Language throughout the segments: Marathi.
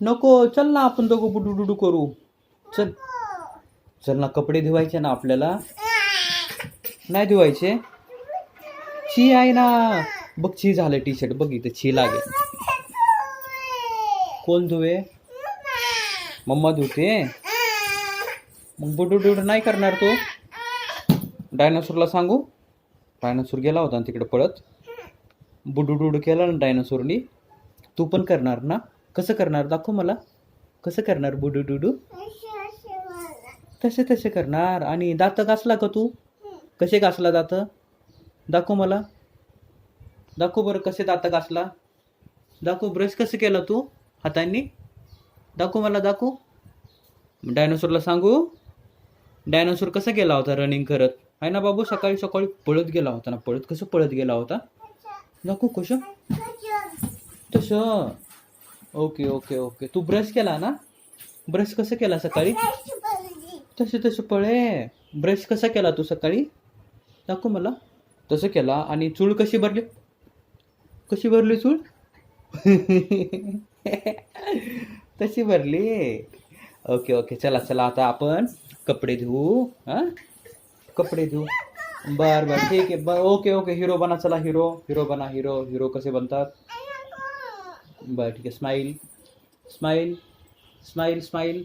नको चल ना आपण दोघं बुडू डुडू करू. चल. चल ना कपडे धुवायचे ना आपल्याला. नाही धुवायचे? छी आहे ना. बघ छी झालं टी शर्ट बघ इथं छी लागेल. कोण धुवे? मम्मा धुते. मग बुडू डुडू नाही करणार तू. डायनासोरला सांगू. डायनासोर गेला होता ना तिकडे पळत. बुडू डुडू केला ना डायनासोरनी तू पण करणार ना? कसं करणार? दाखव मला. कसं करणार? बुडू डुडू तसे तसे करणार. आणि दात घासला का तू? कसे घासला दात? दाखव मला. दाखव बरं कसे दात घासला. दाखव ब्रश कसं केला तू हातांनी? दाखव मला दाखव. डायनोसॉरला सांगू. डायनोसॉर कसा गेला होता रनिंग करत? आहे ना बाबू सकाळी सकाळी पळत गेला होता ना. पळत कसं पळत गेला होता? दाखव कसं तसं. Okay okay okay. तू ब्रश केला ना? ब्रश कसं केला सकाळी? तसे तसे पळे. ब्रश कसा केला तू सकाळी? दाखव मला. तसं केला. आणि चूळ कशी भरली? कशी भरली चूळ? तशी भरली. Okay okay. चला चला. आता आपण कपडे धुवू हां? कपडे धुवू बर बर. ठीक आहे. बर ओके ओके. हिरो बना चला. हिरो हिरो बना हिरो. हिरो कसे बनतात? बरं ठीक आहे. स्माईल स्माईल स्माईल स्माईल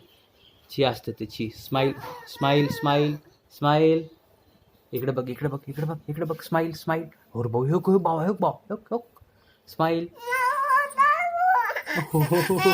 ची असते ते ची स्माईल स्माईल स्माईल स्माईल इकडे बघ इकडे बघ इकडे बघ इकडे बघ. स्माईल स्माईल और भाऊ हो भाऊ हो भाऊ हो स्माईल